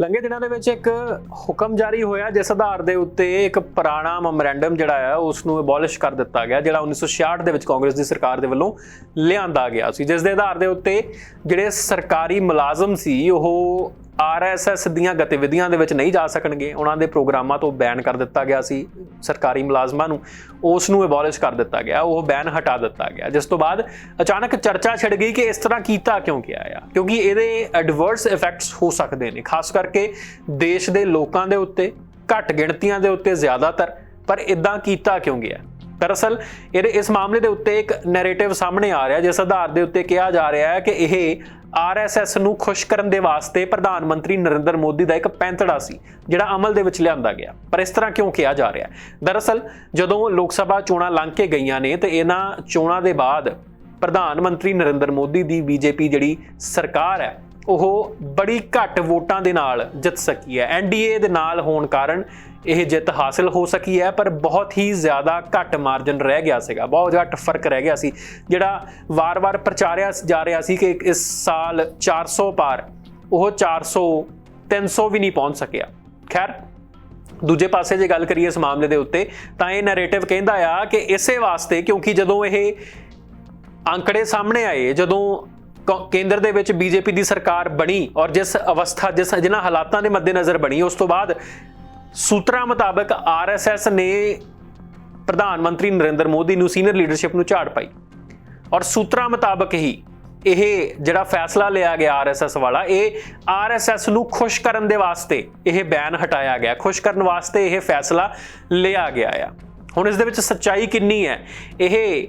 ਲੰਘੇ ਦਿਨਾਂ ਦੇ ਵਿੱਚ ਇੱਕ ਹੁਕਮ ਜਾਰੀ ਹੋਇਆ, ਜਿਸ ਆਧਾਰ ਦੇ ਉੱਤੇ ਇੱਕ ਪੁਰਾਣਾ ਮੈਮੋਰੈਂਡਮ ਜਿਹੜਾ ਹੈ ਉਸ ਨੂੰ ਅਬੋਲਿਸ਼ ਕਰ ਦਿੱਤਾ ਗਿਆ, ਜਿਹੜਾ 1966 ਦੇ ਵਿੱਚ ਕਾਂਗਰਸ ਦੀ ਸਰਕਾਰ ਦੇ ਵੱਲੋਂ ਲਿਆਂਦਾ ਗਿਆ ਸੀ। ਜਿਸ ਦੇ ਆਧਾਰ ਦੇ ਉੱਤੇ ਜਿਹੜੇ ਸਰਕਾਰੀ ਮੁਲਾਜ਼ਮ ਸੀ, ਉਹ ਆਰਐਸਐਸ ਦੀਆਂ ਗਤੀਵਿਧੀਆਂ ਦੇ ਵਿੱਚ ਨਹੀਂ ਜਾ ਸਕਣਗੇ। ਉਹਨਾਂ ਦੇ ਪ੍ਰੋਗਰਾਮਾਂ ਤੋਂ ਬੈਨ ਕਰ ਦਿੱਤਾ ਗਿਆ ਸੀ, ਸਰਕਾਰੀ ਮੁਲਾਜ਼ਮਾਂ ਨੂੰ। ਉਸ ਨੂੰ ਅਬੋਲਿਸ਼ ਕਰ ਦਿੱਤਾ ਗਿਆ, ਉਹ ਬੈਨ ਹਟਾ ਦਿੱਤਾ ਗਿਆ। ਜਿਸ ਤੋਂ ਬਾਅਦ ਅਚਾਨਕ ਚਰਚਾ ਛਿੜ ਗਈ ਕਿ ਇਸ ਤਰ੍ਹਾਂ ਕੀਤਾ ਕਿਉਂ ਗਿਆ ਆ? ਕਿਉਂਕਿ ਇਹਦੇ ਐਡਵਰਸ ਇਫੈਕਟਸ ਹੋ ਸਕਦੇ ਨੇ, ਖਾਸ ਕਰਕੇ ਦੇਸ਼ ਦੇ ਲੋਕਾਂ ਦੇ ਉੱਤੇ, ਘੱਟ ਗਿਣਤੀਆਂ ਦੇ ਉੱਤੇ ਜ਼ਿਆਦਾਤਰ। ਪਰ ਇਦਾਂ ਕੀਤਾ ਕਿਉਂ ਗਿਆ? ਦਰਅਸਲ ਇਹਦੇ ਇਸ ਮਾਮਲੇ ਦੇ ਉੱਤੇ ਇੱਕ ਨੈਰੇਟਿਵ ਸਾਹਮਣੇ ਆ ਰਿਹਾ, ਜਿਸ ਆਧਾਰ ਦੇ ਉੱਤੇ ਕਿਹਾ ਜਾ ਰਿਹਾ ਹੈ ਕਿ ਇਹ ਆਰਐਸਐਸ ਨੂੰ ਖੁਸ਼ ਕਰਨ ਦੇ ਵਾਸਤੇ ਪ੍ਰਧਾਨ ਮੰਤਰੀ ਨਰਿੰਦਰ ਮੋਦੀ ਦਾ ਇੱਕ ਪੈਂਤੜਾ ਸੀ, ਜਿਹੜਾ ਅਮਲ ਦੇ ਵਿੱਚ ਲਿਆਂਦਾ ਗਿਆ। ਪਰ ਇਸ ਤਰ੍ਹਾਂ ਕਿਉਂ ਕਿਹਾ ਜਾ ਰਿਹਾ ਹੈ? ਦਰਅਸਲ, ਜਦੋਂ ਲੋਕ ਸਭਾ ਚੋਣਾਂ ਲੰਘ ਕੇ ਗਈਆਂ ਨੇ, ਤੇ ਇਹਨਾਂ ਚੋਣਾਂ ਦੇ ਬਾਅਦ ਪ੍ਰਧਾਨ ਮੰਤਰੀ ਨਰਿੰਦਰ ਮੋਦੀ ਦੀ ਬੀਜੇਪੀ ਜਿਹੜੀ ਸਰਕਾਰ ਹੈ, ਉਹ ਬੜੀ ਘੱਟ ਵੋਟਾਂ ਦੇ ਨਾਲ ਜਿੱਤ ਸਕੀ ਹੈ। ਐਨਡੀਏ ਦੇ ਨਾਲ ਹੋਣ ਕਾਰਨ ਇਹ ਜਿੱਤ ਹਾਸਲ ਹੋ ਸਕੀ ਹੈ, ਪਰ ਬਹੁਤ ਹੀ ਜ਼ਿਆਦਾ ਘੱਟ ਮਾਰਜਨ ਰਹਿ ਗਿਆ ਸੀਗਾ। ਬਹੁਤ ਘੱਟ ਫ਼ਰਕ ਰਹਿ ਗਿਆ ਸੀ, ਜਿਹੜਾ ਵਾਰ-ਵਾਰ ਪ੍ਰਚਾਰਿਆ ਜਾ ਰਿਹਾ ਸੀ ਕਿ ਇਸ ਸਾਲ 400 ਪਾਰ, ਉਹ 400 300 ਵੀ ਨਹੀਂ ਪਹੁੰਚ ਸਕਿਆ। ਖੈਰ, ਦੂਜੇ ਪਾਸੇ ਜੇ ਗੱਲ ਕਰੀਏ ਇਸ ਮਾਮਲੇ ਦੇ ਉੱਤੇ, ਤਾਂ ਇਹ ਨੈਰੇਟਿਵ ਕਹਿੰਦਾ ਆ ਕਿ ਇਸੇ ਵਾਸਤੇ ਕਿਉਂਕਿ ਜਦੋਂ ਇਹ ਅੰਕੜੇ ਸਾਹਮਣੇ ਆਏ, ਜਦੋਂ ਕ- ਕੇਂਦਰ ਦੇ ਵਿੱਚ ਬੀਜੇਪੀ ਦੀ ਸਰਕਾਰ ਬਣੀ ਔਰ ਜਿਸ ਅਵਸਥਾ, ਜਿਸ ਜਿਨ੍ਹਾਂ ਹਾਲਾਤਾਂ ਦੇ ਮੱਦੇਨਜ਼ਰ ਬਣੀ, ਉਸ ਤੋਂ ਬਾਅਦ ਸੂਤਰਾਂ ਮੁਤਾਬਕ ਆਰਐਸਐਸ ਨੇ ਪ੍ਰਧਾਨ ਮੰਤਰੀ ਨਰਿੰਦਰ ਮੋਦੀ ਨੂੰ ਸੀਨੀਅਰ ਲੀਡਰਸ਼ਿਪ ਨੂੰ ਝਾੜ ਪਾਈ। ਔਰ ਸੂਤਰਾਂ ਮੁਤਾਬਕ ਹੀ ਇਹ ਜਿਹੜਾ ਫੈਸਲਾ ਲਿਆ ਗਿਆ ਆਰਐਸਐਸ ਵਾਲਾ, ਇਹ ਆਰਐਸਐਸ ਨੂੰ ਖੁਸ਼ ਕਰਨ ਦੇ ਵਾਸਤੇ ਇਹ ਬੈਨ ਹਟਾਇਆ ਗਿਆ, ਖੁਸ਼ ਕਰਨ ਵਾਸਤੇ ਇਹ ਫੈਸਲਾ ਲਿਆ ਗਿਆ ਆ। ਹੁਣ ਇਸ ਦੇ ਵਿੱਚ ਸੱਚਾਈ ਕਿੰਨੀ ਹੈ? ਇਹ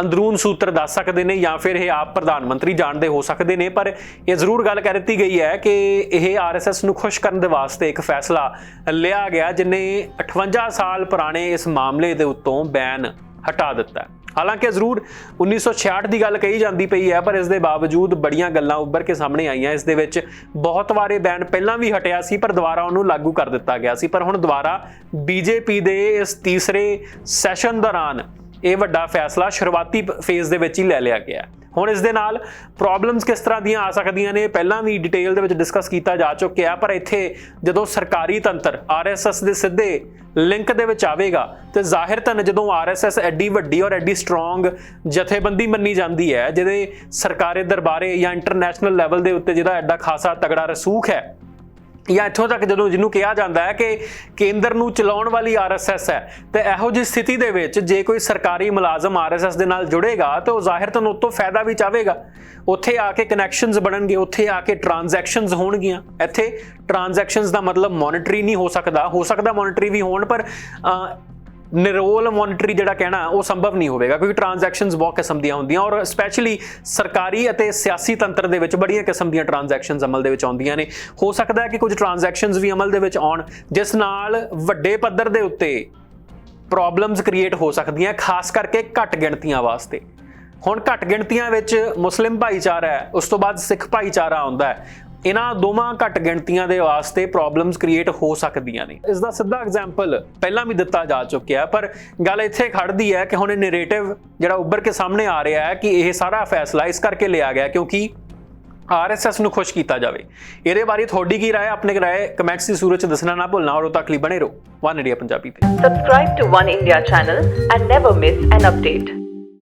ਅੰਦਰੂਨ ਸੂਤਰ ਦੱਸ ਸਕਦੇ ਨੇ ਜਾਂ ਫਿਰ ਇਹ ਆਪ ਪ੍ਰਧਾਨ ਮੰਤਰੀ ਜਾਣਦੇ ਹੋ ਸਕਦੇ ਨੇ, ਪਰ ਇਹ ਜ਼ਰੂਰ ਗੱਲ ਕਰ ਦਿੱਤੀ ਗਈ ਹੈ ਕਿ ਇਹ ਆਰਐਸਐਸ ਨੂੰ ਖੁਸ਼ ਕਰਨ ਦੇ ਵਾਸਤੇ ਇੱਕ ਫੈਸਲਾ ਲਿਆ ਗਿਆ, ਜਿਨੇ 58 ਸਾਲ ਪੁਰਾਣੇ ਇਸ ਮਾਮਲੇ ਦੇ ਉੱਤੋਂ ਬੈਨ ਹਟਾ ਦਿੱਤਾ ਹਾਲਾਂਕਿ ਜ਼ਰੂਰ 1966 ਦੀ ਗੱਲ ਕਹੀ ਜਾਂਦੀ ਪਈ ਹੈ, ਪਰ ਇਸ ਦੇ ਬਾਵਜੂਦ ਬੜੀਆਂ ਗੱਲਾਂ ਉੱਭਰ ਕੇ ਸਾਹਮਣੇ ਆਈਆਂ। ਇਸ ਦੇ ਵਿੱਚ ਬਹੁਤ ਵਾਰੇ ਬੈਨ ਪਹਿਲਾਂ ਵੀ ਹਟਿਆ ਸੀ, ਪਰ ਦੁਬਾਰਾ ਉਹਨੂੰ ਲਾਗੂ ਕਰ ਦਿੱਤਾ ਗਿਆ ਸੀ। ਪਰ ਹੁਣ ਦੁਬਾਰਾ ਬੀਜੇਪੀ ਦੇ ਇਸ ਤੀਸਰੇ ਸੈਸ਼ਨ ਦੌਰਾਨ ਇਹ ਵੱਡਾ ਫੈਸਲਾ ਸ਼ੁਰੂਆਤੀ ਪ- ਫੇਜ਼ ਦੇ ਵਿੱਚ ਹੀ ਲੈ ਲਿਆ ਗਿਆ। ਹੁਣ ਇਸ ਦੇ ਨਾਲ ਪ੍ਰੋਬਲਮਸ ਕਿਸ ਤਰ੍ਹਾਂ ਦੀਆਂ ਆ ਸਕਦੀਆਂ ਨੇ ਪਹਿਲਾਂ ਵੀ ਡਿਟੇਲ ਦੇ ਵਿੱਚ ਡਿਸਕਸ ਕੀਤਾ ਜਾ ਚੁੱਕਿਆ ਪਰ ਇੱਥੇ ਜਦੋਂ ਸਰਕਾਰੀ ਤੰਤਰ ਆਰਐਸਐਸ ਦੇ ਸਿੱਧੇ ਲਿੰਕ ਦੇ ਵਿੱਚ ਆਵੇਗਾ, ਤੇ ਜ਼ਾਹਿਰਤਨ ਜਦੋਂ ਆਰਐਸਐਸ ਐਡੀ ਵੱਡੀ ਔਰ ਐਡੀ ਸਟਰੋਂਗ ਜਥੇਬੰਦੀ ਮੰਨੀ ਜਾਂਦੀ ਹੈ, ਜਿਹਦੇ ਸਰਕਾਰੀ ਦਰਬਾਰੇ ਜਾਂ ਇੰਟਰਨੈਸ਼ਨਲ ਲੈਵਲ ਦੇ ਉੱਤੇ ਜਿਹਦਾ ਐਡਾ ਖਾਸਾ ਤਗੜਾ ਰਸੂਖ ਹੈ ਜਾਂ ਇੱਥੋਂ ਤੱਕ ਜਦੋਂ ਜਿਹਨੂੰ ਕਿਹਾ ਜਾਂਦਾ ਹੈ ਕਿ ਕੇਂਦਰ ਨੂੰ ਚਲਾਉਣ ਵਾਲੀ ਆਰਐਸਐਸ ਹੈ, ਤੇ ਇਹੋ ਜਿਹੀ ਸਥਿਤੀ ਦੇ ਵਿੱਚ ਜੇ ਕੋਈ ਸਰਕਾਰੀ ਮੁਲਾਜ਼ਮ ਆਰਐਸਐਸ ਦੇ ਨਾਲ ਜੁੜੇਗਾ, ਤੇ ਉਹ ਜ਼ਾਹਿਰ ਤਨ ਤੋਂ ਫਾਇਦਾ ਵੀ ਚਾਹੇਗਾ ਉੱਥੇ ਆ ਕੇ ਕਨੈਕਸ਼ਨਸ ਬਣਨਗੇ, ਉੱਥੇ ਆ ਕੇ ਟ੍ਰਾਂਜੈਕਸ਼ਨਸ ਹੋਣਗੀਆਂ। ਇੱਥੇ ਟ੍ਰਾਂਜੈਕਸ਼ਨਸ ਦਾ ਮਤਲਬ ਮੋਨਿਟਰੀ ਨਹੀਂ ਹੋ ਸਕਦਾ। ਹੋ ਸਕਦਾ ਮੋਨਿਟਰੀ ਵੀ ਹੋਣ, ਪਰ ਨਿਰੋਲ ਮੋਨਿਟਰੀ ਜਿਹੜਾ ਕਹਿਣਾ, ਉਹ ਸੰਭਵ ਨਹੀਂ ਹੋਵੇਗਾ, ਕਿਉਂਕਿ ਟ੍ਰਾਂਜੈਕਸ਼ਨਸ ਬਹੁਤ ਕਿਸਮ ਦੀਆਂ ਹੁੰਦੀਆਂ ਔਰ ਸਪੈਸ਼ਲੀ ਸਰਕਾਰੀ ਅਤੇ ਸਿਆਸੀ ਤੰਤਰ ਦੇ ਵਿੱਚ ਬੜੀਆਂ ਕਿਸਮ ਦੀਆਂ ਟ੍ਰਾਂਜੈਕਸ਼ਨਸ ਅਮਲ ਦੇ ਵਿੱਚ ਆਉਂਦੀਆਂ ਨੇ। ਹੋ ਸਕਦਾ ਹੈ ਕਿ ਕੁਝ ਟ੍ਰਾਂਜੈਕਸ਼ਨਸ ਵੀ ਅਮਲ ਦੇ ਵਿੱਚ ਆਉਣ, ਜਿਸ ਨਾਲ ਵੱਡੇ ਪੱਧਰ ਦੇ ਉੱਤੇ ਪ੍ਰੋਬਲਮਸ ਕ੍ਰੀਏਟ ਹੋ ਸਕਦੀਆਂ, ਖਾਸ ਕਰਕੇ ਘੱਟ ਗਿਣਤੀਆਂ ਵਾਸਤੇ। ਹੁਣ ਘੱਟ ਗਿਣਤੀਆਂ ਵਿੱਚ ਮੁਸਲਿਮ ਭਾਈਚਾਰਾ ਹੈ, ਉਸ ਤੋਂ ਬਾਅਦ ਸਿੱਖ ਭਾਈਚਾਰਾ ਆਉਂਦਾ ਹੈ। ਇਹਨਾਂ ਦੋਵਾਂ ਘੱਟ ਗਿਣਤੀਆਂ ਦੇ ਵਾਸਤੇ ਪ੍ਰੋਬਲਮਸ ਕ੍ਰੀਏਟ ਹੋ ਸਕਦੀਆਂ ਨੇ। ਇਸ ਦਾ ਸਿੱਧਾ ਐਗਜ਼ਾਮਪਲ ਪਹਿਲਾਂ ਵੀ ਦਿੱਤਾ ਜਾ ਚੁੱਕਿਆ ਪਰ ਗੱਲ ਇੱਥੇ ਖੜਦੀ ਹੈ ਕਿ ਹੁਣ ਇਹ ਨੈਰੇਟਿਵ ਜਿਹੜਾ ਉੱਭਰ ਕੇ ਸਾਹਮਣੇ ਆ ਰਿਹਾ ਹੈ ਕਿ ਇਹ ਸਾਰਾ ਫੈਸਲਾ ਇਸ ਕਰਕੇ ਲਿਆ ਗਿਆ ਕਿਉਂਕਿ ਆਰਐਸਐਸ ਨੂੰ ਖੁਸ਼ ਕੀਤਾ ਜਾਵੇ। ਇਹਦੇ ਬਾਰੇ ਤੁਹਾਡੀ ਕੀ ਰਾਏ? ਆਪਣੇ ਰਾਏ ਕਮੈਂਟਸ ਦੀ ਸੂਰਤ ਚ ਦੱਸਣਾ ਨਾ ਭੁੱਲਣਾ ਔਰ ਉਹ ਤੱਕ ਲਈ ਬਣੇ ਰਹੋ। ਵਨ ਇੰਡੀਆ ਪੰਜਾਬੀ ਤੇ। Subscribe to One India channel and never miss an update.